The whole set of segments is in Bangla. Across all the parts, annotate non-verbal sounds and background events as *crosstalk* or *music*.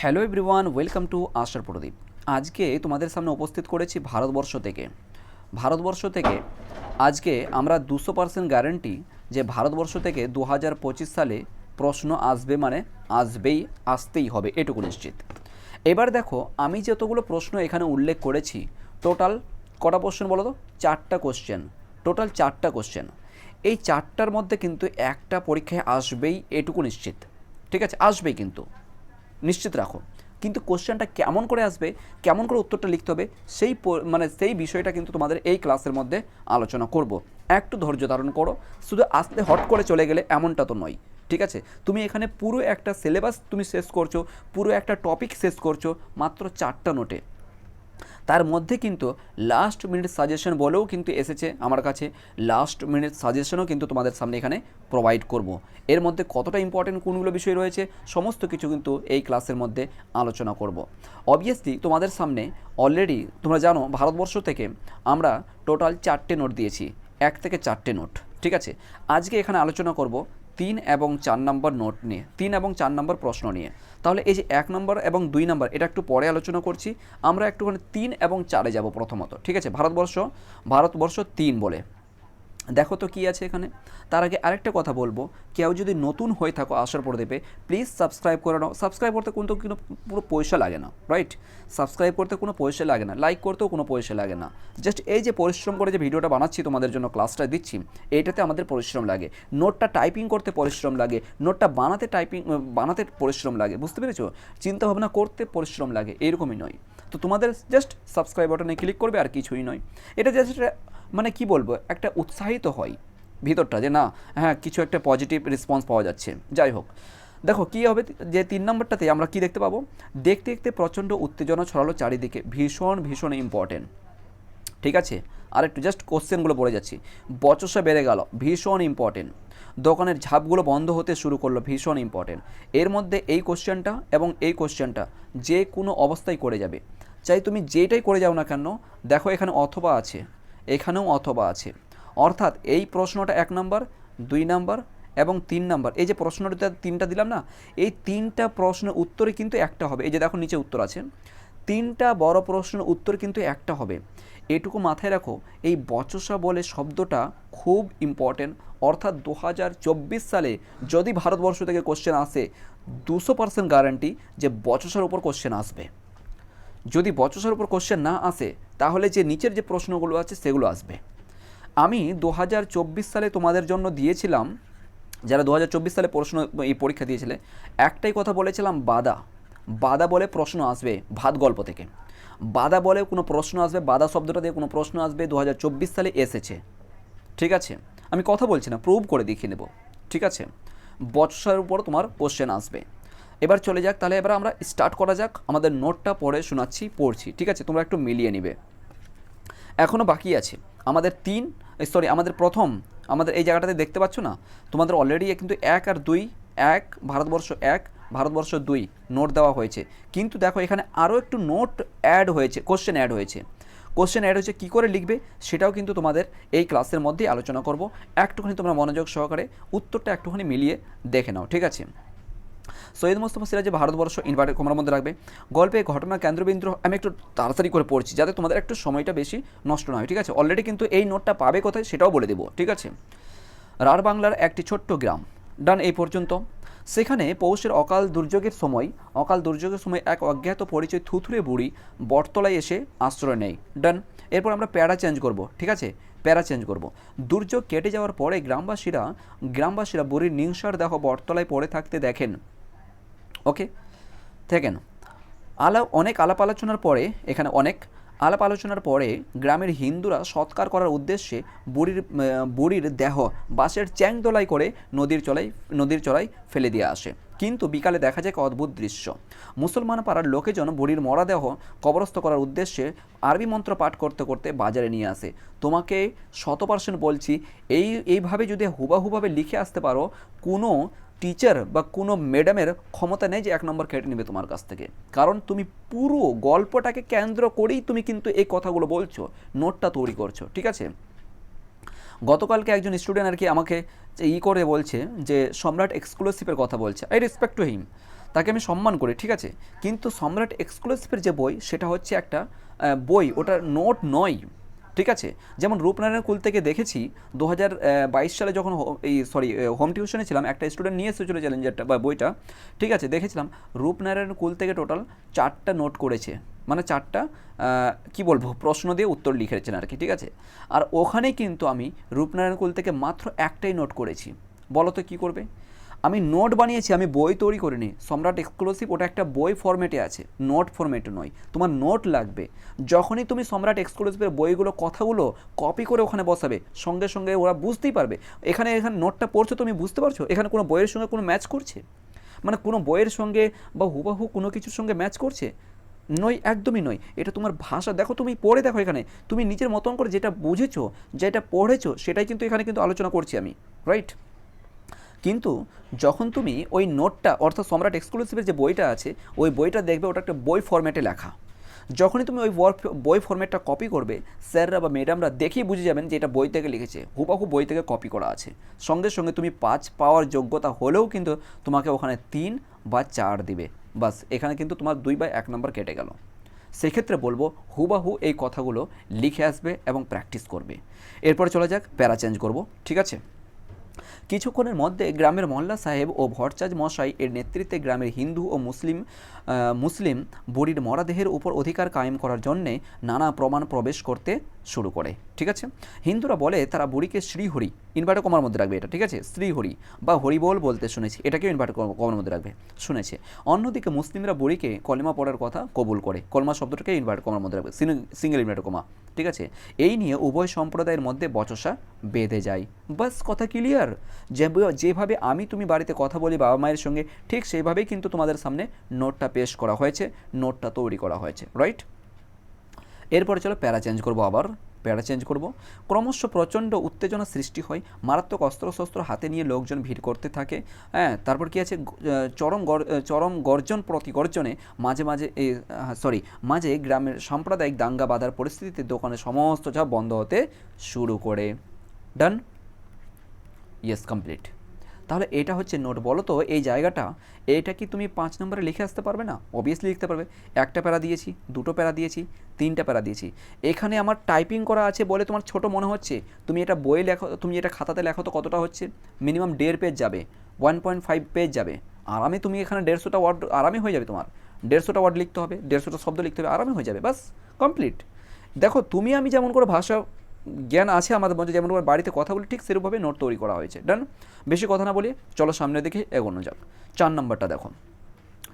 হ্যালো এভরিওয়ান, ওয়েলকাম টু আশার প্রদীপ। আজকে তোমাদের সামনে উপস্থিত করেছি ভারতবর্ষ থেকে। ভারতবর্ষ থেকে আজকে আমরা দুশো পার্সেন্ট গ্যারেন্টি যে ভারতবর্ষ থেকে দু হাজার পঁচিশ সালে প্রশ্ন আসবে মানে আসবেই, আসতেই হবে, এটুকু নিশ্চিত। এবার দেখো, আমি যতগুলো প্রশ্ন এখানে উল্লেখ করেছি, টোটাল কটা কোশ্চেন বলো তো? চারটা কোশ্চেন টোটাল চারটা কোশ্চেন এই চারটার মধ্যে কিন্তু একটা পরীক্ষায় আসবেই, এটুকু নিশ্চিত। ঠিক আছে? আসবেই কিন্তু। নিশ্চিত রাখো। কিন্তু কোশ্চেনটা কেমন করে আসবে, কেমন করে উত্তরটা লিখতে হবে, সেই মানে সেই বিষয়টা কিন্তু তোমাদের এই ক্লাসের মধ্যে আলোচনা করব। একটু ধৈর্য ধারণ করো, শুধু আসতে হট করে চলে গেলে এমনটা তো নয়, ঠিক আছে? তুমি এখানে পুরো একটা সিলেবাস তুমি শেষ করছ, পুরো একটা টপিক শেষ করছ, মাত্র চারটা নোটে তার মধ্যে কিন্তু লাস্ট মিনিট সাজেশন বলেও কিন্তু এসেছে আমার কাছে। লাস্ট মিনিট সাজেশনও কিন্তু তোমাদের সামনে এখানে প্রোভাইড করব। এর মধ্যে কতটা ইম্পর্টেন্ট কোনগুলো বিষয় রয়েছে, সমস্ত কিছু কিন্তু এই ক্লাসের মধ্যে আলোচনা করব। অবভিয়াসলি তোমাদের সামনে অলরেডি তোমরা জানো, ভারতবর্ষ থেকে আমরা টোটাল চারটে নোট দিয়েছি। এক থেকে চারটে নোট ঠিক আছে? আজকে এখানে আলোচনা করব তিন এবং চার নম্বর নোট নিয়ে, তিন এবং চার নম্বর প্রশ্ন নিয়ে। তাহলে এই যে এক নম্বর এবং দুই নম্বর, এটা একটু পরে আলোচনা করছি। আমরা একটুখানি তিন এবং চারে যাব প্রথমত, ঠিক আছে? ভারতবর্ষ ভারতবর্ষ তিন বলে। দেখো তো কি আছে এখানে। তার আগে আরেকটা কথা বলব, কেউ যদি নতুন হয়ে থাকো আসার পর দেবে প্লিজ সাবস্ক্রাইব করে নাও। সাবস্ক্রাইব করতে কিন্তু কোনো পুরো পয়সা লাগে না রাইট সাবস্ক্রাইব করতে কোনো পয়সা লাগে না লাইক করতেও কোনো পয়সা লাগে না। জাস্ট এই যে পরিশ্রম করে যে ভিডিওটা বানাচ্ছি তোমাদের জন্য ক্লাসটা দিচ্ছি এইটাতে আমাদের পরিশ্রম লাগে। নোটটা টাইপিং করতে পরিশ্রম লাগে নোটটা বানাতে টাইপিং বানাতে পরিশ্রম লাগে, বুঝতে পেরেছ? চিন্তা ভাবনা করতে পরিশ্রম লাগে, এরকমই নয়। তো তোমাদের জাস্ট সাবস্ক্রাইব বাটনে ক্লিক করবে আর কিছুই নয়। এটা জাস্ট মানে কি বলব, একটা উৎসাহিত হয় ভিতরটা যে না হ্যাঁ কিছু একটা পজিটিভ রেসপন্স পাওয়া যাচ্ছে। যাই হোক, দেখো কী হবে, যে তিন নম্বরটাতে আমরা কি দেখতে পাবো? দেখতে দেখতে প্রচণ্ড উত্তেজনা ছড়ালো চারিদিকে, ভীষণ ভীষণ ইম্পর্টেন্ট ঠিক আছে? আর একটু জাস্ট কোশ্চেনগুলো পড়ে যাচ্ছি। বচসা বেড়ে গেল, ভীষণ ইম্পর্টেন্ট দোকানের ঝাপগুলো বন্ধ হতে শুরু করল, ভীষণ ইম্পর্টেন্ট এর মধ্যে এই কোশ্চেনটা এবং এই কোশ্চেনটা যে কোনো অবস্থায় করে যাবে। চাই তুমি যেটাই করে যাও না কেন, দেখো এখানে অথবা আছে। এখানেও অথবা আছে। অর্থাৎ এই প্রশ্নটা এক নম্বর, দুই নম্বর এবং তিন নাম্বার। এই যে প্রশ্নটা তিনটা দিলাম না, এই তিনটা প্রশ্নের উত্তরে কিন্তু একটা হবে। এই যে দেখো নিচে উত্তর আছে। তিনটা বড় প্রশ্নের উত্তর কিন্তু একটা হবে। এটুকু মাথায় রাখো, এই বচসা বলে শব্দটা খুব ইম্পর্টেন্ট অর্থাৎ দু হাজার চব্বিশ সালে যদি ভারতবর্ষ থেকে কোশ্চেন আসে, দুশো পার্সেন্ট গ্যারান্টি যে বচসার উপর কোশ্চেন আসবে। যদি বচসার উপর কোশ্চেন না আসে, তাহলে যে নিচের যে প্রশ্নগুলো আছে সেগুলো আসবে। আমি দু হাজার চব্বিশ সালে তোমাদের জন্য দিয়েছিলাম, যারা দু হাজার চব্বিশ সালে প্রশ্ন এই পরীক্ষা দিয়েছিলে, একটাই কথা বলেছিলাম, বাদা। বাদা বলে প্রশ্ন আসবে ভাত গল্প থেকে। বাদা বলে কোনো প্রশ্ন আসবে, বাদা শব্দটা দিয়ে কোনো প্রশ্ন আসবে, দু হাজার চব্বিশ সালে এসেছে। ঠিক আছে? আমি কথা বলছি না প্রুভ করে দেখিয়ে নেব। ঠিক আছে? বৎসার উপর তোমার কোশ্চেন আসবে। এবার চলে যাক, তাহলে এবার আমরা স্টার্ট করা যাক। আমাদের নোটটা পড়ে শোনাচ্ছি, পড়ছি, ঠিক আছে? তোমরা একটু মিলিয়ে নিবে। এখনও বাকি আছে। আমাদের তিন সরি আমাদের প্রথম, আমাদের এই জায়গাটাতে দেখতে পাচ্ছ না? তোমাদের অলরেডি কিন্তু এক আর দুই, এক, ভারতবর্ষ এক, ভারতবর্ষ দুই নোট দেওয়া হয়েছে। কিন্তু দেখো, এখানে আরও একটু নোট অ্যাড হয়েছে কোশ্চেন অ্যাড হয়েছে। কোশ্চেন অ্যাড হয়েছে কী করে লিখবে, সেটাও কিন্তু তোমাদের এই ক্লাসের মধ্যেই আলোচনা করব। একটুখানি তোমরা মনোযোগ সহকারে উত্তরটা একটুখানি মিলিয়ে দেখে নাও, ঠিক আছে? সৈয়দ মোস্তফা সিরাজে ভারতবর্ষ ইনভার্টেড কোমার মধ্যে রাখবে, গল্পে ঘটনা কেন্দ্রবিন্দু আমি একটু তাড়াতাড়ি করে পড়ছি যাতে তোমাদের একটু সময়টা বেশি নষ্ট না হয়, ঠিক আছে? অলরেডি কিন্তু এই নোটটা পাবে কোথায় সেটাও বলে দেবো, ঠিক আছে? রাঢ় বাংলার একটি ছোট্ট গ্রাম, ডান এই পর্যন্ত। সেখানে পৌষের অকাল দুর্যোগের সময়, অকাল দুর্যোগের সময় এক অজ্ঞাত পরিচয় থুথুরে বুড়ি বটতলায় এসে আশ্রয় নেয়। ডান, এরপর আমরা প্যারা চেঞ্জ করব, ঠিক আছে? প্যারা চেঞ্জ করব। দুর্যোগ কেটে যাওয়ার পরে গ্রামবাসীরা গ্রামবাসীরা বুড়ির নিংসার দেহ বটতলায় পড়ে থাকতে দেখেন। ওকে? দেখেন, আলা, অনেক আলাপ আলোচনার পরে, এখানে অনেক আলাপ আলোচনার পরে গ্রামের হিন্দুরা সৎকার করার উদ্দেশ্যে বুড়ির বুড়ির দেহ বাঁশের চ্যাং দোলাই করে নদীর চলাই, নদীর চড়াই ফেলে দিয়ে আসে। কিন্তু বিকালে দেখা যায় এক অদ্ভুত দৃশ্য। মুসলমান পাড়ার লোকেজন বুড়ির মরাদেহ কবরস্থ করার উদ্দেশ্যে আরবি মন্ত্র পাঠ করতে করতে বাজারে নিয়ে আসে। তোমাকে শত পার্সেন্ট বলছি, এই, এইভাবে যদি হুবাহুভাবে লিখে আসতে পারো, কোনো টিচার বা কোনো ম্যাডামের ক্ষমতা নেই যে এক নম্বর কেটে নেবে তোমার কাছ থেকে। কারণ তুমি পুরো গল্পটাকে কেন্দ্র করেই তুমি কিন্তু এই কথাগুলো বলছো, নোটটা তৈরি করছ, ঠিক আছে? গতকালকে একজন স্টুডেন্ট আর কি আমাকে ই করে বলছে যে, সম্রাট এক্সক্লুসিভের কথা বলছে। আই রেসপেক্ট টু হিম তাকে আমি সম্মান করি, ঠিক আছে? কিন্তু সম্রাট এক্সক্লুসিভের যে বই, সেটা হচ্ছে একটা বই ওটা নোট নয়। ঠিক আছে? যেমন রূপনারায়ণ কুল থেকে দেখেছি দু হাজার বাইশ সালে যখন এই সরি হোম টিউশনে ছিলাম, একটা স্টুডেন্ট নিয়ে এসেছিল চ্যালেঞ্জারটা বা বইটা, ঠিক আছে, দেখেছিলাম, রূপনারায়ণ কুল থেকে টোটাল চারটা নোট করেছে। মানে চারটা কি বলব, প্রশ্ন দিয়ে উত্তর লিখেছেন আর কি, ঠিক আছে? আর ওখানে কিন্তু আমি রূপনারায়ণ কুল থেকে মাত্র একটাই নোট করেছি। বলো তো কী করবে? আমি নোট বানিয়েছি, আমি বই তৈরি করিনি। সম্রাট এক্সক্লুসিভ ওটা একটা বই ফরম্যাটে আছে, নোট ফরম্যাটে নয়, তোমার নোট লাগবে। যখনই তুমি সম্রাট এক্সক্লুসিভের বইগুলো, কথাগুলো কপি করে ওখানে বসাবে, সঙ্গে সঙ্গে ওরা বুঝতেই পারবে। এখানে এখানে নোটটা পড়ছো তুমি বুঝতে পারছ? এখানে কোনো বইয়ের সঙ্গে কোনো ম্যাচ করছে? মানে কোনো বইয়ের সঙ্গে বা হুবাহু কোনো কিছুর সঙ্গে ম্যাচ করছে? নই একদমই নয়। এটা তোমার ভাষা। দেখো, তুমি পড়ে দেখো এখানে। তুমি নিজের মতন করে যেটা বুঝেছ, যেটা পড়েছো, সেটাই কিন্তু এখানে কিন্তু আলোচনা করছি আমি। রাইট কিন্তু যখন তুমি ওই নোটটা, অর্থাৎ সম্রাট এক্সক্লুসিভের যে বইটা আছে, ওই বইটা দেখবে ওটা একটা বই ফরম্যাটে লেখা। যখনই তুমি ওই বই ফরম্যাটটা কপি করবে স্যাররা বা ম্যাডামরা দেখেই বুঝে যাবেন যে এটা বই থেকে লিখেছে। হুবাহু বই থেকে কপি করা আছে। সঙ্গে সঙ্গে তুমি পাঁচ পাওয়ার যোগ্যতা হলেও কিন্তু তোমাকে ওখানে তিন বা চার দিবে। বাস, এখানে কিন্তু তোমার দুই বা এক নম্বর কেটে গেল। সেক্ষেত্রে বলব, হুবাহু এই কথাগুলো লিখে আসবে এবং প্র্যাকটিস করবে। এরপরে চলে যাক, প্যারা চেঞ্জ করব। ঠিক আছে? কিছুক্ষণের মধ্যে গ্রামের মোল্লা সাহেব ও ভরচাজ মশাই এর নেতৃত্বে গ্রামের হিন্দু ও মুসলিম মুসলিম বুড়ির মরাদেহের উপর অধিকার কায়েম করার জন্যে নানা প্রমাণ প্রবেশ করতে শুরু করে, ঠিক আছে? হিন্দুরা বলে তারা বুড়িকে শ্রীহরি ইনভার্টার কমার মধ্যে রাখবে এটা, ঠিক আছে? শ্রীহরি বা হরিবোল বলতে শুনেছি, এটাকেও ইনভার্টার কমার মধ্যে রাখবে, শুনেছে। অন্যদিকে মুসলিমরা বুড়িকে কলিমা পড়ার কথা কবুল করে, কলমা শব্দটাকে ইনভার্টার কমার মধ্যে রাখবে সিঙ্গেল ইনভার্টার কমা, ঠিক আছে? এই নিয়ে উভয় সম্প্রদায়ের মধ্যে বচসা বেঁধে যায়। বাস, কথা ক্লিয়ার যেভাবে আমি তুমি বাড়িতে কথা বলি বাবা মায়ের সঙ্গে, ঠিক সেইভাবেই কিন্তু তোমাদের সামনে নোটটা পেশ করা হয়েছে নোটটা তৈরি করা হয়েছে রাইট এরপরে চলো প্যারা চেঞ্জ করব আবার, প্যারা চেঞ্জ করব। ক্রমশ প্রচণ্ড উত্তেজনা সৃষ্টি হয়, মারাত্মক অস্ত্রশস্ত্র হাতে নিয়ে লোকজন ভিড় করতে থাকে। হ্যাঁ তারপর কি আছে? চরম চরম গর্জন প্রতি গর্জনে মাঝে মাঝে সরি মাঝে গ্রামের সাম্প্রদায়িক দাঙ্গা বাঁধার পরিস্থিতিতে দোকানে সমস্ত যা বন্ধ হতে শুরু করে। ডান ইয়েস কমপ্লিট তাহলে এটা হচ্ছে নোট, বলো তো এই জায়গাটা, এটা কি তুমি পাঁচ নম্বরে লিখে আসতে পারবে না? অবভিয়াসলি লিখতে পারবে। একটা প্যারা দিয়েছি, দুটো প্যারা দিয়েছি, তিনটা প্যারা দিয়েছি। এখানে আমার টাইপিং করা আছে বলে তোমার ছোট মনে হচ্ছে। তুমি এটা বইয়ে লেখো, তুমি এটা খাতাতে লেখো তো কতটা হচ্ছে? মিনিমাম দেড় পেজ যাবে ওয়ান পয়েন্ট ফাইভ পেজ যাবে। আরামে তুমি এখানে দেড়শোটা ওয়ার্ড আরামে হয়ে যাবে তোমার। দেড়শোটা ওয়ার্ড লিখতে হবে, দেড়শোটা শব্দ লিখতে হবে, আরামে হয়ে যাবে বাস কমপ্লিট দেখো, তুমি আমি যেমন করে ভাষা জ্ঞান আছে আমাদের মধ্যে, যেমন করে বাড়িতে কথা বলি, ঠিক সেরকমভাবে নোট তৈরি করা হয়েছে। ডান বেশি কথা না বলি, চলো সামনে দেখে এগোনো যাক। চার নম্বরটা দেখো।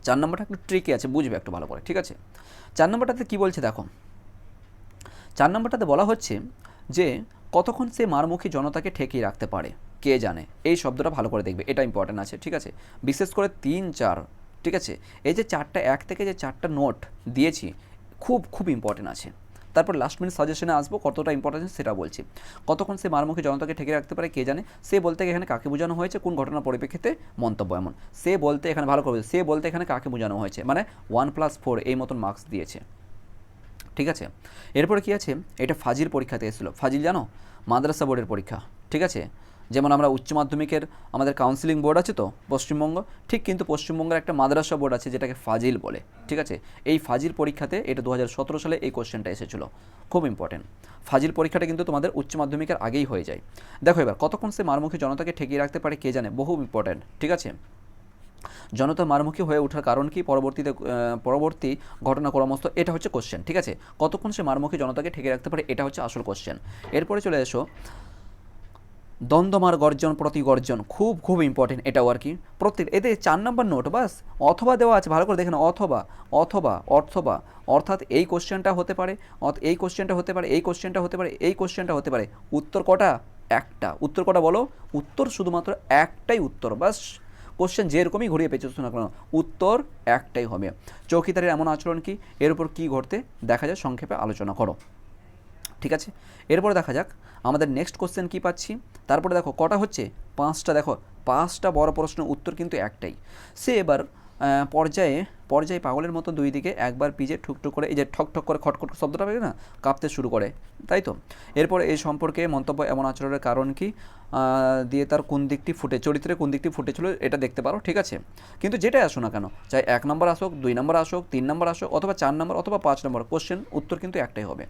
চার নম্বরটা একটু ট্রিকে আছে, বুঝবে একটু ভালো করে, ঠিক আছে? চার নম্বরটাতে কী বলছে দেখো? চার নম্বরটাতে বলা হচ্ছে যে, কতক্ষণ সে মারমুখী জনতাকে ঠেকিয়ে রাখতে পারে, কে জানে? এই শব্দটা ভালো করে দেখবে, এটা ইম্পর্টেন্ট আছে, ঠিক আছে? বিশেষ করে তিন, চার, ঠিক আছে? এই যে চারটা এক থেকে যে চারটা নোট দিয়েছি, খুব খুব ইম্পর্টেন্ট আছে। তারপর লাস্ট মিনিট সাজেশনে আসব, কতটা ইম্পর্টেন্স সেটা বলছি। কতক্ষণ সে মারমুখী জনতাকে ঠেকে রাখতে পারে কে জানে? সে বলতে এখানে কাকে বোঝানো হয়েছে, কোন ঘটনার পরিপ্রেক্ষিতে মন্তব্য এমন। সে বলতে এখানে, ভালো করবে সে বলতে এখানে কাকে বোঝানো হয়েছে? মানে ওয়ান প্লাস ফোর এই মতন মার্কস দিয়েছে। ঠিক আছে? এরপরে কি আছে? এটা ফাজিল পরীক্ষাতে এসেছিল। ফাজিল জানো? মাদ্রাসা বোর্ডের পরীক্ষা। ঠিক আছে? যেমন আমরা উচ্চ মাধ্যমিকের আমাদের কাউন্সিলিং বোর্ড আছে তো, পশ্চিমবঙ্গ, ঠিক কিন্তু পশ্চিমবঙ্গের একটা মাদ্রাসা বোর্ড আছে যেটাকে ফাজিল বলে, ঠিক আছে? এই ফাজিল পরীক্ষাতে এটা দু হাজার সতেরো সালে এই কোশ্চেনটা এসেছিল, খুব ইম্পর্টেন্ট ফাজিল পরীক্ষাটা কিন্তু তোমাদের উচ্চ মাধ্যমিকের আগেই হয়ে যায়। দেখো এবার, কতক্ষণ সে মারমুখী জনতাকে ঠেকিয়ে রাখতে পারে কে জানে? বহু ইম্পর্টেন্ট ঠিক আছে? জনতা মারমুখী হয়ে ওঠার কারণ কি? পরবর্তীতে পরবর্তী ঘটনা ঘটনাক্রমস্থ এটা হচ্ছে কোশ্চেন ঠিক আছে? কতক্ষণ সে মারমুখী জনতাকে ঠেকে রাখতে পারে? এটা হচ্ছে আসল কোশ্চেন এরপরে চলে এসো দ্বন্দ্বমার গর্জন প্রতি গর্জন খুব খুব ইম্পর্টেন্ট এটাও আর কি প্রত্যেক, এতে চার নম্বর নোট বাস। অথবা দেওয়া আছে, ভালো করে দেখেন অথবা অথবা অথবা অর্থাৎ এই কোশ্চেনটা হতে পারে এই কোশ্চেনটা হতে পারে, এই কোশ্চেনটা হতে পারে, এই কোশ্চেনটা হতে পারে। উত্তর কটা? একটা। উত্তর কটা বলো? উত্তর শুধুমাত্র একটাই উত্তর, বাস। কোশ্চেন যেরকমই ঘুরিয়ে পেঁচেছো না কেন? উত্তর একটাই হবে। চৌকিদারের এমন আচরণ কি? এর উপর কী ঘটতে? দেখা যায় সংক্ষেপে আলোচনা করো। ঠিক আছে? এরপরে দেখা যাক, আমাদের নেক্সট কোশ্চেন কি পাচ্ছি? তারপরে দেখো, কটা হচ্ছে? পাঁচটা। দেখো, পাঁচটা বড় প্রশ্ন, উত্তর কিন্তু একটাই। সে এবার পর্যায়ে পর্যায়ে পাগলের মতো দুই দিকে একবার পিজে ঠুকঠুক করে, এই যে ঠক ঠক করে খটখট শব্দটা পেয়ে না, কাঁপতে শুরু করে। তাই তো? এরপর এই সম্পর্কে মন্তব্য এমন আচরণের কারণ কি? দিয়ে তার কোন দিকটি ফুটে চরিত্রের কোন দিকটি ফুটেছিল এটা দেখতে পারো, ঠিক আছে? কিন্তু যেটাই আসো না কেন, চাই এক নম্বর আসুক, দুই নম্বর আসুক, তিন নম্বর আসুক, অথবা চার নম্বর, অথবা পাঁচ নম্বর কোশ্চেন উত্তর কিন্তু একটাই হবে।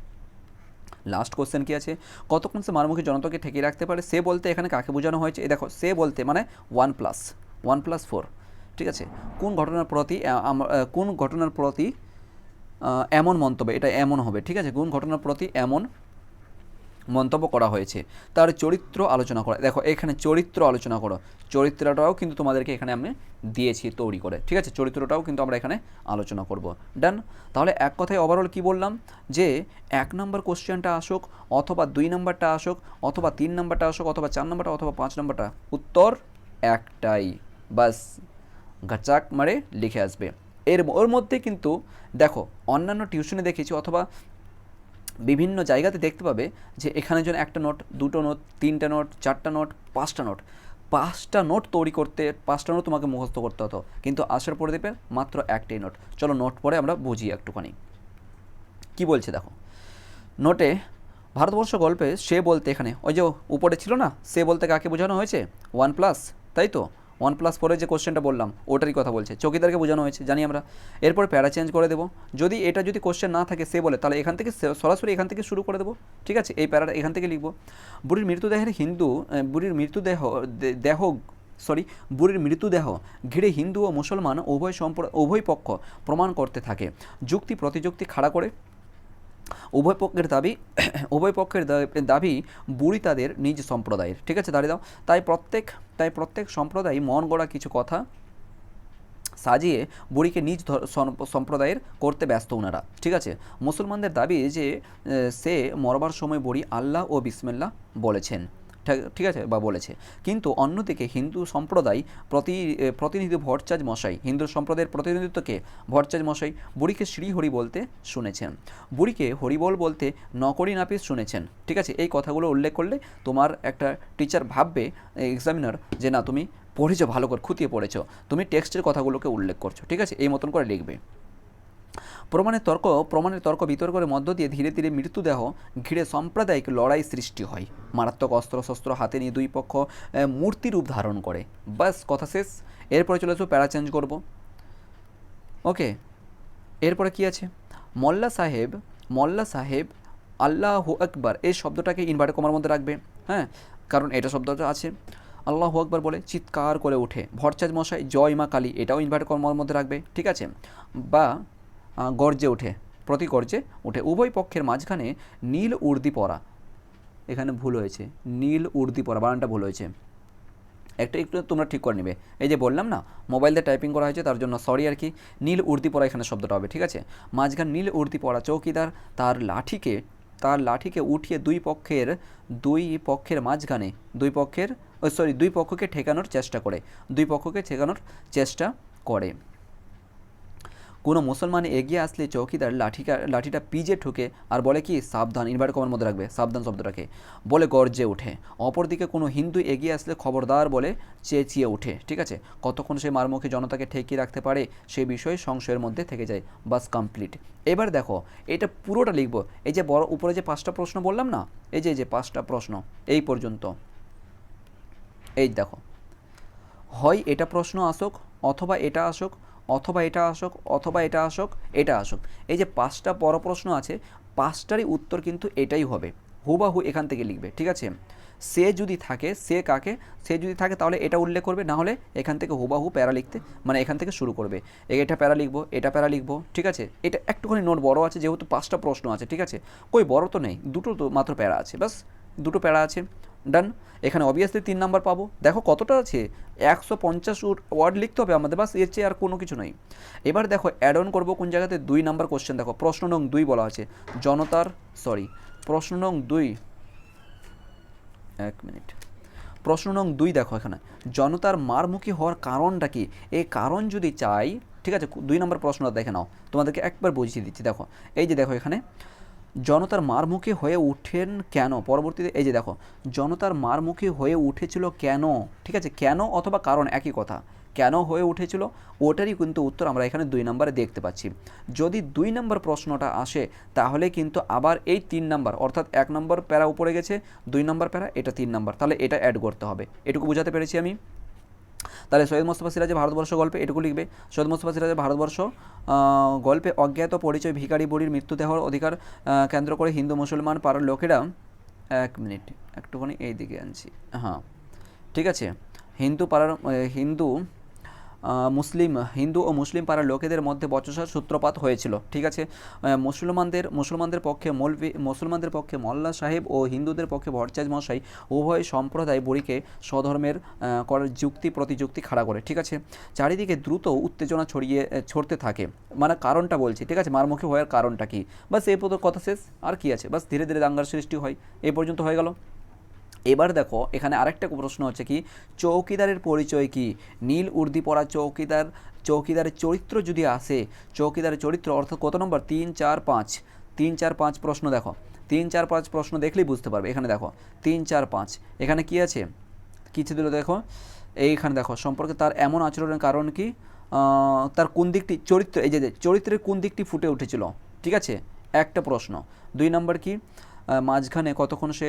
লাস্ট কোশ্চেন কি আছে? কতক্ষণ সে মারমুখী জনতাকে ঠেকিয়ে রাখতে পারে? সে বলতে এখানে কাকে বোঝানো হয়েছে? এই দেখো, সে বলতে মানে one plus one plus four ঠিক আছে? কোন ঘটনার প্রতি কোন ঘটনার প্রতি এমন মন্তব্য, এটা এমন হবে, ঠিক আছে? কোন ঘটনার প্রতি এমন মন্তব্য করা হয়েছে? তার চরিত্র আলোচনা করা, দেখো, এখানে চরিত্র আলোচনা করো। চরিত্রটাও কিন্তু তোমাদেরকে এখানে আমি দিয়েছি তৈরি করে, ঠিক আছে? চরিত্রটাও কিন্তু আমরা এখানে আলোচনা করব। ডান তাহলে এক কথায় ওভারঅল কি বললাম? যে এক নম্বর কোশ্চেনটা আসুক অথবা দুই নম্বরটা আসুক অথবা তিন নম্বরটা আসুক অথবা চার নম্বরটা অথবা পাঁচ নম্বরটা, উত্তর একটাই। বাস, গাচাক মারে লিখে আসবে। এর ওর মধ্যে কিন্তু দেখো, অন্যান্য টিউশনে দেখেছি অথবা বিভিন্ন জায়গাতে দেখতে পাবে যে এখানে যেন একটা নোট, দুটো নোট, তিনটা নোট, চারটা নোট, পাঁচটা নোট। পাঁচটা নোট তৈরি করতে, পাঁচটা নোট তোমাকে মুখস্থ করতে হতো। কিন্তু আসার পরে দেবে মাত্র একটাই নোট। চলো নোট পরে আমরা বুঝি একটুখানি। কি বলছে দেখো। নোটে ভারতবর্ষ গল্পে সে বলতে এখানে, ওই যে উপরে ছিল না, সে বলতে কাকে বোঝানো হয়েছে? ওয়ান প্লাস তাই তো? ওয়ান প্লাস পরে যে কোশ্চেনটা বললাম, ওটারই কথা বলছে। চকিদারকে বোঝানো হয়েছে, জানি আমরা। এরপর প্যারা চেঞ্জ করে দেবো। যদি এটা যদি কোশ্চেন না থাকে, সে বলে, তাহলে এখান থেকে সরাসরি এখান থেকে শুরু করে দেবো। ঠিক আছে? এই প্যারাটা এখান থেকে লিখব। বুড়ির মৃতদেহের হিন্দু বুড়ির মৃত্যুদেহ দে- দেহ, সরি, বুড়ির মৃত্যুদেহ ঘিরে হিন্দু ও মুসলমান উভয় সম্প্র, উভয় পক্ষ প্রমাণ করতে থাকে। যুক্তি প্রতিযুক্তি খাড়া করে উভয় পক্ষের দাবি, *coughs* উভয় পক্ষের দাবি বুড়ি তাদের নিজ সম্প্রদায়ের। ঠিক আছে, দাঁড়িয়ে দাও। তাই প্রত্যেক তাই প্রত্যেক সম্প্রদায় মন গড়া কিছু কথা সাজিয়ে বুড়িকে নিজ সম্প্রদায়ের করতে ব্যস্ত ওনারা ঠিক আছে? মুসলমানদের দাবি যে সে মরবার সময় বুড়ি আল্লাহ ও বিসমেল্লা বলেছেন। ঠিক- আছে, বা বলেছে। কিন্তু অন্যদিকে হিন্দু সম্প্রদায় প্রতি প্রতিনিধি ভট্টাচার্য মশাই, হিন্দু সম্প্রদায়ের প্রতিনিধিত্বকে ভট্টাচার্য মশাই, বুড়িকে শ্রী হরি বলতে শুনেছেন। বুড়িকে হরিবল বলতে নকরি নাপিস শুনেছেন। ঠিক আছে, এই কথাগুলো উল্লেখ করলে তোমার একটা টিচার ভাববে এক্সামিনার যে না, তুমি পড়েছো, ভালো করে খুঁটিয়ে পড়েছো। তুমি টেক্সটের কথাগুলোকে উল্লেখ করছ। ঠিক আছে, এই মতন করে লিখবে। প্রমাণের তর্ক প্রমাণের তর্ক বিতর্কের মধ্য দিয়ে ধীরে ধীরে মৃত্যুদেহ ঘিরে সাম্প্রদায়িক লড়াই সৃষ্টি হয়। মারাত্মক অস্ত্র শস্ত্র হাতে নিয়ে দুই পক্ষ মূর্তি রূপ ধারণ করে। বাস কথা শেষ। এরপরে চলে আসব প্যারা চেঞ্জ করব। ওকে, এরপরে কি আছে? মোল্লা সাহেব মোল্লা সাহেব, আল্লাহ আকবার, এই শব্দটাকে ইনভার্টার কমার মধ্যে রাখবে। হ্যাঁ কারণ এটা শব্দটা আছে। আল্লাহ আকবার বলে চিৎকার করে ওঠে। ভরচাজ মশাই, জয় মা কালী, এটাও ইনভার্টার কমার মধ্যে রাখবে। ঠিক আছে? বা গর্জে ওঠে প্রতি গর্জে ওঠে। উভয় পক্ষের মাঝখানে নীল উর্দি পরা। এখানে ভুল হয়েছে। নীল উর্দি পরা, বানানটা ভুল হয়েছে। একটা একটু তোমরা ঠিক করে নেবে। এই যে বললাম না, মোবাইল দিয়ে টাইপিং করা হয়েছে, তার জন্য সরি আর কি। নীল উর্দি পরা এখানে শব্দটা হবে, ঠিক আছে? মাঝখান নীল উর্দি পরা চৌকিদার, তার লাঠিকে তার লাঠিকে উঠিয়ে দুই পক্ষের দুই পক্ষের মাঝখানে, দুই পক্ষের সরি, দুই পক্ষকে ঠেকানোর চেষ্টা করে। দুই পক্ষকে ঠেকানোর চেষ্টা করে। কোনো মুসলমান এগিয়ে আসলে চৌকিদার লাঠিটা লাঠিটা পিজে ঠুকে আর বলে কি, সাবধান, ইনভার্ট কমার মধ্যে রাখবে, সাবধান শব্দটাকে। বলে গর্জে ওঠে। অপরদিকে কোনো হিন্দু এগিয়ে আসলে খবরদার বলে চেঁচিয়ে ওঠে, ঠিক আছে? কতক্ষণ সে মারমুখী জনতাকে ঠেকিয়ে রাখতে পারে, সে বিষয়ে সংশয়ের মধ্যে থেকে যায়। বাস কমপ্লিট। এবার দেখো, এটা পুরোটা লিখব। এই যে বড়, উপরে যে পাঁচটা প্রশ্ন বললাম না? এই যে এই যে পাঁচটা প্রশ্ন, এই পর্যন্ত। এই দেখো, হয় এটা প্রশ্ন আসুক অথবা এটা আসুক অথবা এটা আসুক, অথবা এটা আসুক এটা আসুক। এই যে পাঁচটা বড় প্রশ্ন আছে, পাঁচটারই উত্তর কিন্তু এটাই হবে। হুবাহু এখান থেকে লিখবে, ঠিক আছে? সে যদি থাকে, সে কাকে? সে যদি থাকে তাহলে এটা উল্লেখ করবে, না হলে এখান থেকে হুবাহু প্যারা লিখতে মানে এখান থেকে শুরু করবে। এটা প্যারা লিখব, এটা প্যারা লিখব, ঠিক আছে? এটা একটুখানি নোট বড় আছে, যেহেতু পাঁচটা প্রশ্ন আছে, ঠিক আছে? কই বড় তো নেই, দুটো তো মাত্র প্যারা আছে বাস দুটো প্যারা আছে। ডান এখানে অবভিয়াসলি তিন নাম্বার পাবো। দেখো কতটা আছে? একশো পঞ্চাশ ওয়ার্ড লিখতে হবে আমাদের, বাসের চেয়ে আর কোনো কিছু নেই। এবার দেখো অ্যাড অন করব কোন জায়গাতে? দুই নাম্বার কোশ্চেন দেখো। প্রশ্ন নং দুই বলা আছে। জনতার সরি প্রশ্ন নং দুই, এক মিনিট প্রশ্ন নং দুই দেখো এখানে। জনতার মারমুখী হওয়ার কারণটা কি? এই কারণ যদি চাই, ঠিক আছে দুই নম্বর প্রশ্নটা দেখে নাও। তোমাদেরকে একবার বুঝিয়ে দিচ্ছি। দেখো, এই যে দেখো এখানে। জনতার মারমুখী হয়ে উঠেন কেন? পরবর্তীতে, এই যে দেখো, জনতার মারমুখী হয়ে উঠেছিল কেন? ঠিক আছে, কেন অথবা কারণ একই কথা। কেন হয়ে উঠেছিল? ওটারই কিন্তু উত্তর আমরা এখানে দুই নম্বরে দেখতে পাচ্ছি। যদি দুই নম্বর প্রশ্নটা আসে, তাহলে কিন্তু আবার এই তিন নম্বর, অর্থাৎ এক নম্বর প্যারা উপরে গেছে, দুই নম্বর প্যারা, এটা তিন নম্বর। তাহলে এটা অ্যাড করতে হবে। এটুকু বোঝাতে পেরেছি আমি? তাহলে সৈয়দ মোস্তফা সিরাজে ভারতবর্ষ গল্পে এটুকু লিখবে। সৈয়দ মোস্তফা সিরাজে ভারতবর্ষ গল্পে অজ্ঞাত পরিচয় ভিকারি বুড়ির মৃত্যুদেহর অধিকার কেন্দ্র করে হিন্দু মুসলমান পাড়ার লোকেরা এক মিনিট, একটুখানি এই দিকে আনছি। হ্যাঁ ঠিক আছে। হিন্দু পাড়ার হিন্দু মুসলিম, হিন্দু ও মুসলিম পাড়ার লোকেদের মধ্যে বচসার সূত্রপাত হয়েছিল। ঠিক আছে? মুসলমানদের মুসলমানদের পক্ষে মৌলভি, মুসলমানদের পক্ষে মোল্লা সাহেব ও হিন্দুদের পক্ষে ভরচাজ মশাই উভয় সম্প্রদায় বুড়িকে স্বধর্মের করার যুক্তি, প্রতিযুক্তি খাড়া করে। ঠিক আছে? চারিদিকে দ্রুত উত্তেজনা ছড়িয়ে ছড়তে থাকে। মানে কারণটা বলছি, ঠিক আছে? মারমুখী হওয়ার কারণটা কি? বাস এই কথা শেষ, আর কি আছে? বাস ধীরে ধীরে দাঙ্গার সৃষ্টি হয়। এই পর্যন্ত হয়ে গেল। এবার দেখো, এখানে আরেকটা প্রশ্ন হচ্ছে কি, চৌকিদারের পরিচয় কি? নীল উর্দি পরা চৌকিদার, চৌকিদারের চরিত্র যদি আসে, চৌকিদারের চরিত্র অর্থাৎ কত নম্বর? তিন, চার, পাঁচ। তিন, চার, পাঁচ প্রশ্ন দেখো। তিন, চার, পাঁচ প্রশ্ন দেখলেই বুঝতে পারবে। এখানে দেখো, তিন, চার, পাঁচ। এখানে কি আছে? কিছু দিল দেখো? এইখানে দেখো, সম্পর্কে তার এমন আচরণের কারণ কি? তার কোন দিকটি চরিত্র, এই যে, চরিত্রের কোন দিকটি ফুটে উঠেছিল? ঠিক আছে? একটা প্রশ্ন। দুই নম্বর কি? মাঝখানে কতক্ষণ সে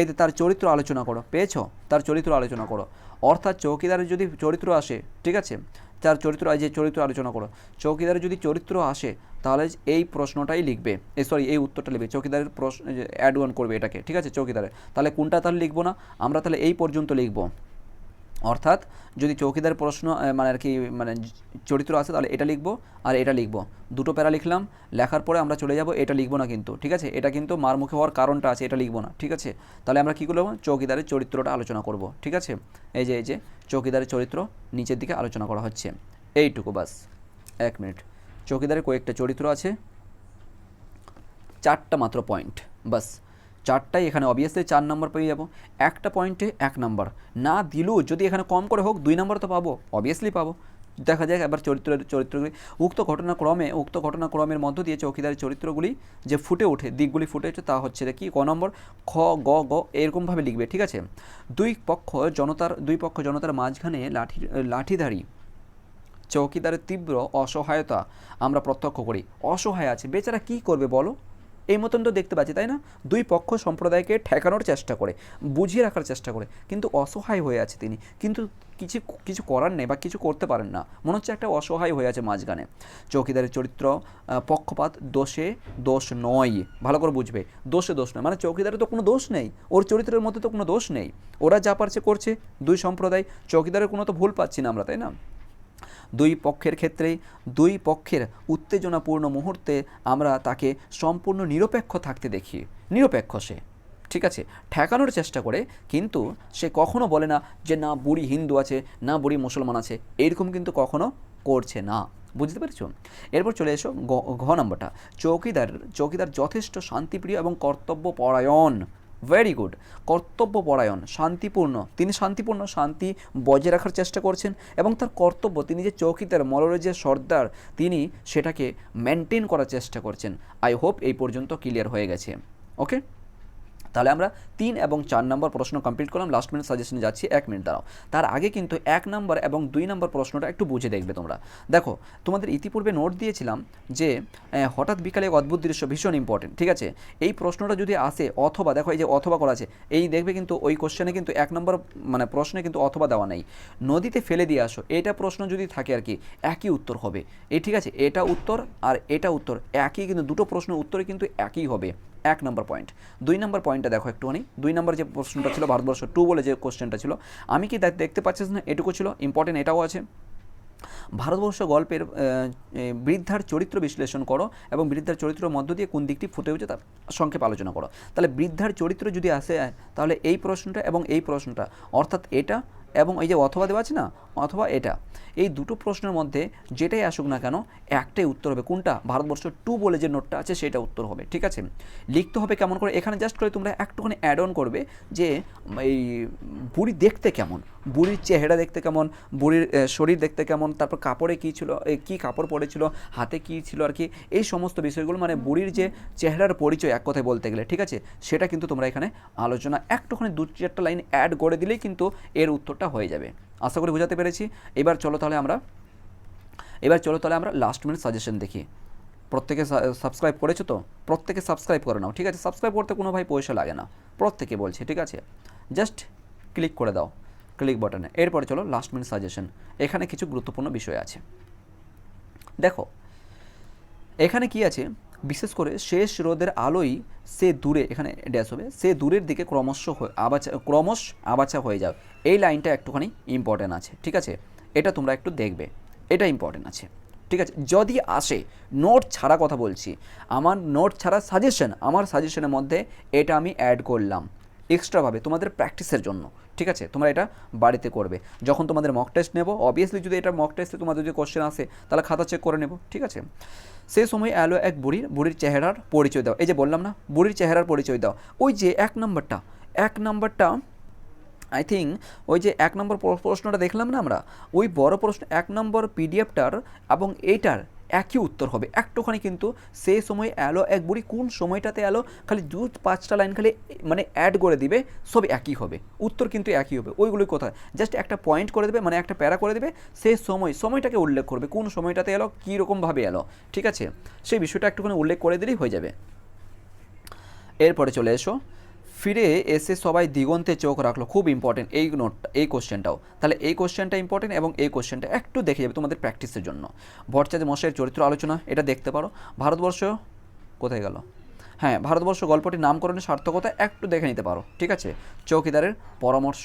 এই তার চরিত্র আলোচনা করো, পেয়েছ? তার চরিত্র আলোচনা করো। অর্থাৎ চৌকিদারের যদি চরিত্র আসে, ঠিক আছে? তার চরিত্র যে চরিত্র আলোচনা করো, চৌকিদারের যদি চরিত্র আসে, তাহলে এই প্রশ্নটাই লিখবে। এ সরি এই উত্তরটা লিখবে। চৌকিদারের প্রশ্ন অ্যাড ওয়ান করবে এটাকে, ঠিক আছে? চৌকিদারের। তাহলে কোনটা তাহলে লিখব না? আমরা তাহলে এই পর্যন্ত লিখব। অর্থাৎ যদি চৌকিদার প্রশ্ন মানে আর কি মানে চরিত্র আছে, তাহলে এটা লিখব আর এটা লিখব। দুটো প্যারা লিখলাম, লেখার পরে আমরা চলে যাব, এটা লিখব না কিন্তু, ঠিক আছে? এটা কিন্তু মারমুখে হওয়ার কারণটা আছে, এটা লিখব না, ঠিক আছে? তাহলে আমরা কী করব? চৌকিদারের চরিত্রটা আলোচনা করব, ঠিক আছে? এই যে এই যে, চৌকিদারের চরিত্র নিচের দিকে আলোচনা করা হচ্ছে। এইটুকু বাস, এক মিনিট। চৌকিদারের কয়েকটা চরিত্র আছে, চারটা মাত্র পয়েন্ট, বাস। চারটাই এখানে অবভিয়াসলি চার নম্বর পেয়ে যাব। একটা পয়েন্টে এক নম্বর না দিলেও যদি এখানে কম করে হোক, দুই নম্বর তো পাবো অবভিয়াসলি পাবো। দেখা যাক এবার চরিত্র, চরিত্রগুলি, উক্ত ঘটনাক্রমে, উক্ত ঘটনাক্রমের মধ্য দিয়ে চৌকিদারের চরিত্রগুলি যে ফুটে ওঠে, দিকগুলি ফুটে ওঠে, তা হচ্ছে কি, ক নম্বর খ, গ গ, এরকমভাবে লিখবে, ঠিক আছে? দুই পক্ষ জনতার, দুই পক্ষ জনতার মাঝখানে লাঠি, লাঠিধারী। চৌকিদারের তীব্র অসহায়তা আমরা প্রত্যক্ষ করি। অসহায় আছে। বেচারা কি করবে বলো? এই মতন তো দেখতে পাচ্ছি, তাই না? দুই পক্ষ সম্প্রদায়কে ঠেকানোর চেষ্টা করে, বুঝিয়ে রাখার চেষ্টা করে, কিন্তু অসহায় হয়ে আছে তিনি। কিন্তু কিছু কিছু করার নেই বা কিছু করতে পারেন না। মনে হচ্ছে একটা অসহায় হয়ে আছে মাঝখানে। চৌকিদারের চরিত্র পক্ষপাত, দোষে দোষ নয়। ভালো করে বুঝবে, দোষে দোষ নয়। মানে চৌকিদারের তো কোনো দোষ নেই। ওর চরিত্রের মধ্যে তো কোনো দোষ নেই। ওরা যা পারছে করছে, দুই সম্প্রদায়, চৌকিদারের কোনো তো ভুল পাচ্ছি না আমরা, তাই না? দুই পক্ষের ক্ষেত্রেই দুই পক্ষের উত্তেজনাপূর্ণ মুহূর্তে আমরা তাকে সম্পূর্ণ নিরপেক্ষ থাকতে দেখি। নিরপেক্ষ সে, ঠিক আছে? ঠেকানোর চেষ্টা করে, কিন্তু সে কখনো বলে না যে, না, বুড়ি হিন্দু আছে, না, বুড়ি মুসলমান আছে। এরকম কিন্তু কখনো করছে না। বুঝতে পেরেছ? এরপর চলে এসো ঘ নম্বরটা। চৌকিদার চৌকিদার যথেষ্ট শান্তিপ্রিয় এবং কর্তব্য পরায়ণ ভেরি গুড কর্তব্যপরায়ণ, শান্তিপূর্ণ। তিনি শান্তিপূর্ণ শান্তি বজায় রাখার চেষ্টা করছেন এবং তার কর্তব্য, তিনি যে চৌকিদার মলরের যে সর্দার, তিনি সেটাকে মেনটেন করার চেষ্টা করছেন। আই হোপ এই পর্যন্ত ক্লিয়ার হয়ে গেছে। ওকে তাহলে আমরা তিন এবং চার নম্বর প্রশ্ন কমপ্লিট করলাম। লাস্ট মিনিট সাজেশনে যাচ্ছি, এক মিনিট দাঁড়াও। তার আগে কিন্তু এক নম্বর এবং দুই নম্বর প্রশ্নটা একটু বুঝে দেখবে তোমরা। দেখো, তোমাদের ইতিপূর্বে নোট দিয়েছিলাম যে হঠাৎ বিকালে এক অদ্ভুত দৃশ্য ভীষণ ইম্পর্টেন্ট ঠিক আছে? এই প্রশ্নটা যদি আসে, অথবা দেখো এই যে অথবা করা আছে, এই দেখবে কিন্তু ওই কোশ্চেনে কিন্তু এক নম্বর মানে প্রশ্নে কিন্তু অথবা দেওয়া নেই। নদীতে ফেলে দিয়ে আসো, এটা প্রশ্ন যদি থাকে আর কি, একই উত্তর হবে। এই ঠিক আছে, এটা উত্তর আর এটা উত্তর, একই কিন্তু দুটো প্রশ্নের উত্তরে কিন্তু একই হবে। এক নম্বর পয়েন্ট দুই নম্বর পয়েন্টটা দেখো একটুখানি। দুই নম্বর যে প্রশ্নটা ছিল, ভারতবর্ষ টু বলে যে কোশ্চেনটা ছিল, আমি কি দেখতে পাচ্ছিস না? এটুকু ছিল ইম্পর্টেন্ট এটাও আছে। ভারতবর্ষ গল্পের বৃদ্ধার চরিত্র বিশ্লেষণ করো এবং বৃদ্ধার চরিত্রের মধ্য দিয়ে কোন দিকটি ফুটে উঠে তার সংক্ষেপে আলোচনা করো। তাহলে বৃদ্ধার চরিত্র যদি আসে, তাহলে এই প্রশ্নটা এবং এই প্রশ্নটা, অর্থাৎ এটা এবং এই যে অথবা দেওয়া আছে না, অথবা এটা, এই দুটো প্রশ্নের মধ্যে যেটাই আসুক না কেন, একটাই উত্তর হবে। কোনটা? ভারতবর্ষ টু বলে যে নোটটা আছে, সেটা উত্তর হবে, ঠিক আছে? লিখতে হবে কেমন করে? এখানে জাস্ট করে তোমরা একটুখানি অ্যাড অন করবে যে, এই বুড়ি দেখতে কেমন? বুড়ির চেহারা দেখতে কেমন, বুড়ির শরীর দেখতে কেমন, তারপর কাপড়ে কী ছিল কী কাপড় পরেছিল, হাতে কী ছিল আর কি, এই সমস্ত বিষয়গুলো মানে বুড়ির যে চেহারার পরিচয় এক কথায় বলতে গেলে, ঠিক আছে? সেটা কিন্তু তোমরা এখানে আলোচনা, একটুখানি দু চারটা লাইন অ্যাড করে দিলেই কিন্তু এর উত্তরটা হয়ে যাবে। আশা করি বোঝাতে পেরেছি। এবার চলো তাহলে আমরা, এবার চলো তাহলে আমরা লাস্ট মিনিট সাজেশন দেখি। প্রত্যেকে সাবস্ক্রাইব করেছ তো? প্রত্যেকে সাবস্ক্রাইব করে নাও, ঠিক আছে? সাবস্ক্রাইব করতে কোনো ভাই পয়সা লাগে না। প্রত্যেকে বলছে, ঠিক আছে? জাস্ট ক্লিক করে দাও। ক্লিক বাটনে এরপরে চলো লাস্ট মিনিট সাজেশন এখানে কিছু গুরুত্বপূর্ণ বিষয় আছে। দেখো, এখানে কি আছে? বিশেষ করে শেষ রোদের আলোই সে দূরে, এখানে ড্যাশ হবে, সে দূরের দিকে ক্রমশ আবাচা ক্রমশ আবাচা হয়ে যাও এই লাইনটা একটুখানি ইম্পর্টেন্ট আছে, ঠিক আছে? এটা তোমরা একটু দেখবে। এটা ইম্পর্টেন্ট আছে, ঠিক আছে? যদি আসে নোট ছাড়া কথা বলছি, আমার নোট ছাড়া সাজেশন আমার সাজেশনের মধ্যে এটা আমি অ্যাড করলাম এক্সট্রাভাবে তোমাদের প্র্যাকটিসের জন্য। ঠিক আছে? তোমরা এটা বাড়িতে করবে। যখন তোমাদের মক টেস্ট নেব অবভিয়াসলি যদি এটা মক টেস্টে তোমাদের যদি কোশ্চেন আসে, তাহলে খাতা চেক করে নেব, ঠিক আছে? সেই সময় এলো এক বুড়ির বুড়ির চেহারার পরিচয় দাও। এই যে বললাম না, বুড়ির চেহারার পরিচয় দাও। ওই যে এক নম্বরটা এক নম্বরটা আই থিঙ্ক ওই যে এক নম্বর প্রশ্নটা দেখলাম না আমরা? ওই বড় প্রশ্ন, এক নম্বর পিডিএফটার এবং এইটার একই উত্তর হবে। একটুখানি কিন্তু সেই সময় এলো, এক বুড়ি কোন সময়টাতে এলো, খালি দু পাঁচটা লাইন খালি মানে অ্যাড করে দিবে সব একই হবে। উত্তর কিন্তু একই হবে, ওইগুলোই কোথায় জাস্ট একটা পয়েন্ট করে দেবে মানে একটা প্যারা করে দেবে সেই সময়, সময়টাকে উল্লেখ করবে, কোন সময়টাতে এলো, কীরকমভাবে এলো, ঠিক আছে? সেই বিষয়টা একটুখানি উল্লেখ করে দিলেই হয়ে যাবে। এরপরে চলে এসো। ফিরে এসে সবাই দিগন্তে চোখ রাখল, খুব ইম্পর্টেন্ট এই নোটটা এই কোশ্চেনটাও তাহলে এই কোশ্চেনটা ইম্পর্টেন্ট এবং এই কোশ্চেনটা একটু দেখে যাবে তোমাদের প্র্যাকটিসের জন্য। ভট্টাচার্য মশাইয়ের চরিত্র আলোচনা, এটা দেখতে পারো। ভারতবর্ষ কোথায় গেল? হ্যাঁ ভারতবর্ষ গল্পটির নামকরণের সার্থকতা একটু দেখে নিতে পারো, ঠিক আছে? চৌকিদারের পরামর্শ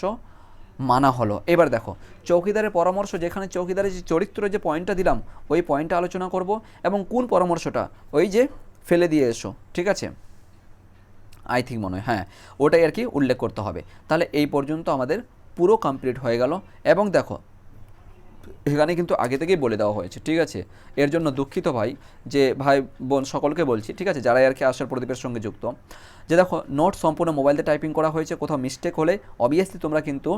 মানা হলো। এবার দেখো, চৌকিদারের পরামর্শ যেখানে চৌকিদারের যে চরিত্র যে পয়েন্টটা দিলাম, ওই পয়েন্টটা আলোচনা করব এবং কোন পরামর্শটা? ওই যে ফেলে দিয়ে এসো, ঠিক আছে? আই থিঙ্ক মনে হয় হ্যাঁ ওটাই আর কি উল্লেখ করতে হবে। তাহলে এই পর্যন্ত আমাদের পুরো কমপ্লিট হয়ে গেল। এবং দেখো, এখানে কিন্তু আগে থেকেই বলে দেওয়া হয়েছে, ঠিক আছে? এর জন্য দুঃখিত ভাই, যে ভাই বোন সকলকে বলছি, ঠিক আছে? যারা আর কি আসার প্রদীপের সঙ্গে যুক্ত। যে দেখো নোট সম্পূর্ণ মোবাইল দিয়ে টাইপিং করা হয়েছে, কোথাও মিস্টেক হলে অবভিয়াসলি তোমরা কিন্তু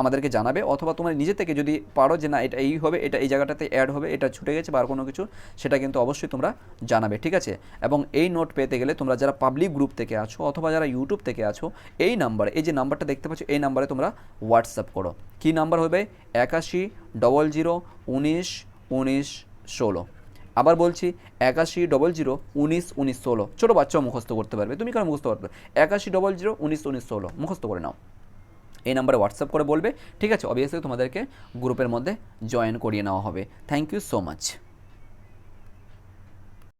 আমাদেরকে জানাবে অথবা তোমার নিজে থেকে যদি পারো যে না, এটা এই হবে, এটা এই জায়গাটাতে অ্যাড হবে, এটা ছুটে গেছে বা আর কোনো কিছু, সেটা কিন্তু অবশ্যই তোমরা জানাবে, ঠিক আছে? এবং এই নোট পেতে গেলে তোমরা যারা পাবলিক গ্রুপ থেকে আছো অথবা যারা ইউটিউব থেকে আছো, এই নাম্বারে এই যে নাম্বারটা দেখতে পাচ্ছ, এই নাম্বারে তোমরা হোয়াটসঅ্যাপ করো। কী নাম্বার হবে? একাশি ডবল জিরো উনিশ উনিশ, ষোলো। আবার বলছি, একাশি ডবল জিরো উনিশ উনিশ, ষোলো। ছোটো বাচ্চাও মুখস্থ করতে পারবে। তুমি কেন মুখস্থ করতে পারবে একাশি ডবল জিরো উনিশ উনিশ, ষোলো। মুখস্থ করে নাও। এই নাম্বারে হোয়াটসঅ্যাপ করে বলবে। ঠিক আছে অবভিয়াসলি তোমাদেরকে গ্রুপের মধ্যে জয়েন করিয়ে নেওয়া হবে। Thank you so much